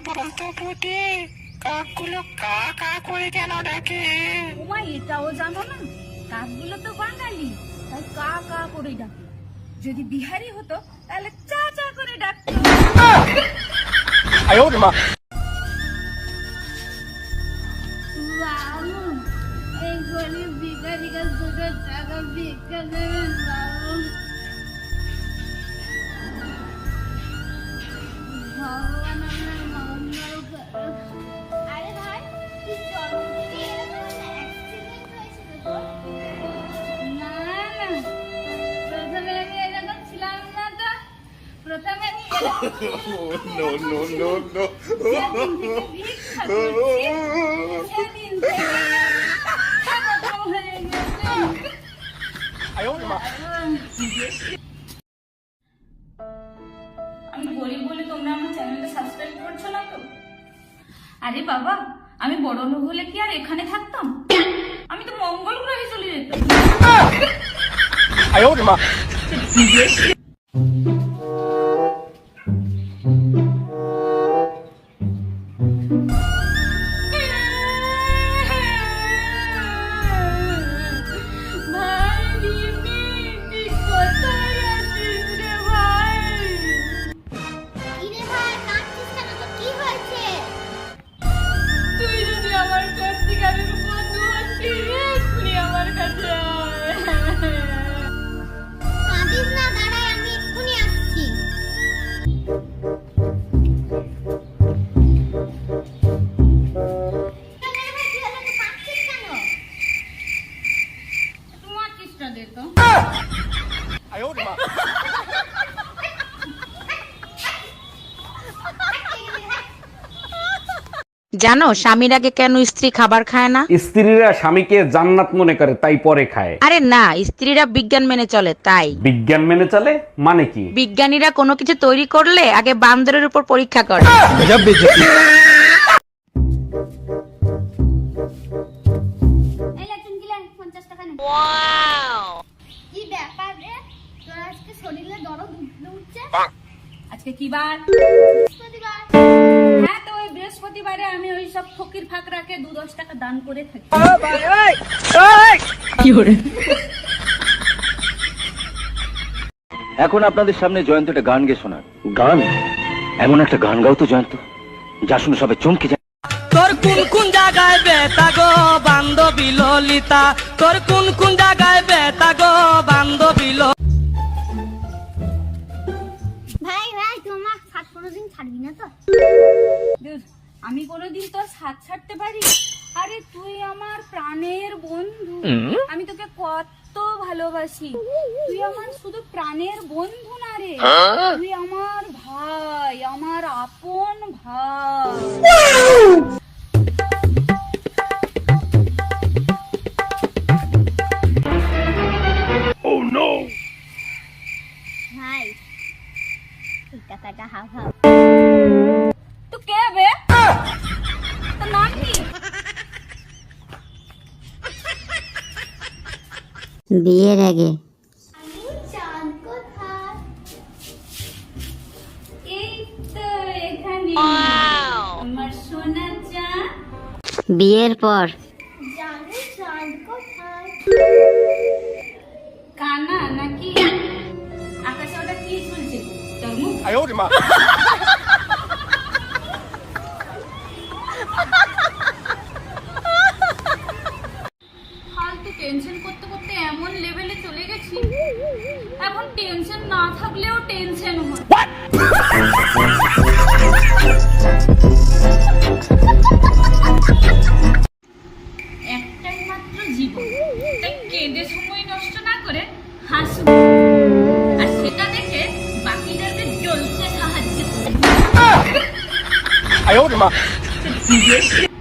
বলতো পুটি কাকগুলো কা কা করে কেন ডাকে? তোমা এটাও জানো না? কাকগুলো তো বাঙালি তাই কা কা করে ডাকে যদি বিহারি হতো তাহলে চা চা করে ডাকতো। No, no, no, no. আমি গরিব বলে তোমরা আমার চ্যানেলটা সাবস্ক্রাইব করছ না তো? আরে বাবা আমি বড় লোক হলে কি আর এখানে থাকতাম? আমি তো মঙ্গল গ্রহে চলে যেতাম। জানো স্বামীর আগে কেন স্ত্রী খাবার খায় না? স্ত্রীরা স্বামীকে জান্নাত মনে করে তাই পরে খায়। আরে না স্ত্রীরা বিজ্ঞান মেনে চলে তাই। বিজ্ঞান মেনে চলে মানে কি? বিজ্ঞানীরা কোনো কিছু তৈরি করলে আগে বান্দরের উপর পরীক্ষা করে। আজকে শরীরে দরদ উঠছে? আজকে কি বার? হ্যাঁ তো ওই বৃহস্পতিবারে আমি ওই সব ফকির ফাকরাকে দু দশ টাকা দান করে থাকি। এখন আপনাদের সামনে জয়ন্ত একটা গান গেয়ে শোনার। গান? এমন একটা গান গাও তো জয়ন্ত যা শুনে সবাই চমকে যায়। তোর কোন কোন জায়গায় বেতা গো বান্ধবী ললিতা? তোর কোন কোন আমার সাত পনেরো দিন ছাড়বি না তো? আমি কোনোদিন তোর সাথ ছাড়তে পারি আরে তুই আমার প্রাণের বন্ধু। আমি তোকে কত ভালোবাসি। তুই আমার শুধু প্রাণের বন্ধু না রে। তুই আমার ভাই আমার আপন ভাই। ভাই এই টাকাটা হাফ হাফ তুই কে বে? তোর নাম কি? বিয়ের আগে। চাঁদ কোথায়? এই তো এখানে। আমার সোনা চাঁদ। বিয়ের পর। জানো চাঁদ কোথায়? কানা নাকি? আকাশে ওটা কি ঝুলছে তোর মুখ ফালতু টেনশন করতে করতে এমন লেভেলে চলে গেছি এখন টেনশন না থাকলেও টেনশন হয়। 你别信。